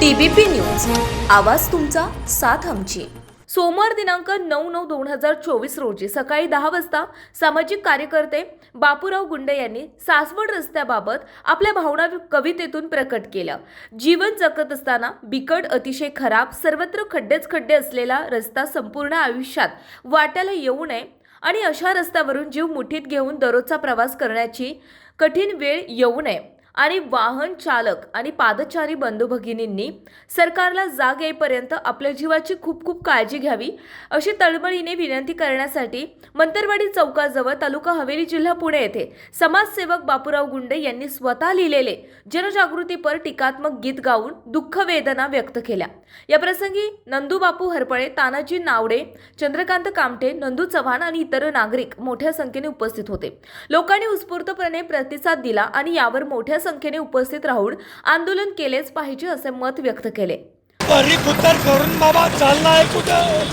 TBP news. आवाज तुमचा साथ आमची. सोमवार दिनांक नऊ नऊ दोन हजार चोवीस रोजी सकाळी दहा वाजता सामाजिक कार्यकर्ते बापूराव गुंडे यांनी सासवड रस्त्याबाबत आपल्या भावना कवितेतून प्रकट केलं. जीवन जगत असताना बिकट अतिशय खराब सर्वत्र खड्डेच खड्डे असलेला रस्ता संपूर्ण आयुष्यात वाट्याला येऊ नये आणि अशा रस्त्यावरून जीव मुठीत घेऊन दररोजचा प्रवास करण्याची कठीण वेळ येऊ नये. आणि वाहन चालक आणि पादचारी बंधू भगिनींनी सरकारला जाग येईपर्यंत आपल्या जीवाची खूप खूप काळजी घ्यावी अशी तळमळीने विनंती करण्यासाठी मंतरवाडी चौकाजवळ तालुका हवेली जिल्हा पुणे येथे समाजसेवक बापूराव गुंडे यांनी स्वतः लिहिलेले जनजागृतीपर टीकात्मक गीत गाऊन दुःख वेदना व्यक्त केल्या. याप्रसंगी नंदूबापू नंदू बापू हरपळे तानाजी नावडे चंद्रकांत कामटे नंदू चव्हाण आणि इतर नागरिक मोठ्या संख्येने उपस्थित होते. लोकांनी उत्स्फूर्तपणे प्रतिसाद दिला आणि यावर मोठ्या मोठ्या संख्येने उपस्थित राहून आंदोलन केलेच पाहिजे असे मत व्यक्त केले. करून बाबा चाललाय कुठं?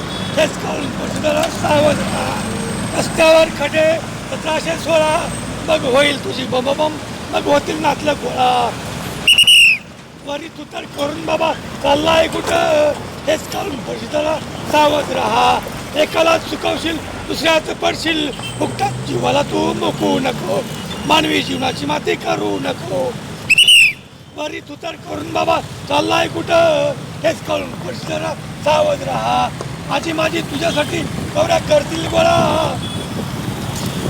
रस्त्यावर खडे सतराशे सोळा. मग होईल तुझी बम बम मग होतील नातलं गोळा. वरी तुतर करून बाबा चाललाय कुठं? हेच कळून पडलं सावध राहा. एकाला चुकवशील दुसऱ्याचं पडशील. फुकटात जीवाला तू मुकू नको. मानवी जीवनाची माती करू नको. बरी तुतर करून बाबा चाललाय कुठं? हेच कळून पडशील जरा सावध राहा. माझी माझी तुझ्यासाठी गौऱ्या करतील गोळा.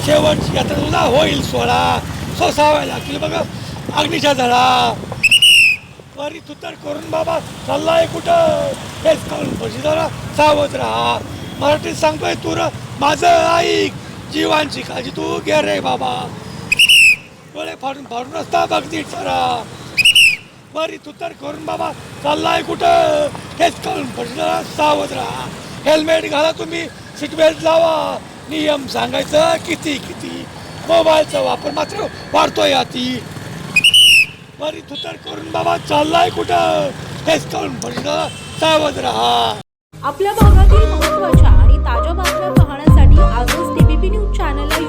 शेवटची यात्रा तुला होईल सोळा. सोसाव्या लागतील बघा अग्नीच्या झाडा. बरी तुतर करून बाबा चाललाय कुठं? हेच कळून पडशील जरा सावध राहा. मराठीत सांगतोय तुर माझं ऐक. जीवांची काळजी तू घे रे बाबा. गोळे फाडून फाडून रस्ता बघ नीट बरी तू तर करून बाबा चाललाय कुठं? हेच करून पडलं सावध राहा. हेल्मेट घाला तुम्ही सीट बेल्ट लावा. नियम सांगायचं किती किती? मोबाईलचा वापर मात्र वाढतोय अति. बरी तुतर करून बाबा चाललाय कुठं? हेच करून पडलं सावध राहा. आपल्या भागातील महत्त्वाच्या आणि ताज्या बातम्या पाहण्यासाठी आजच डीबीपी न्यूज चॅनलला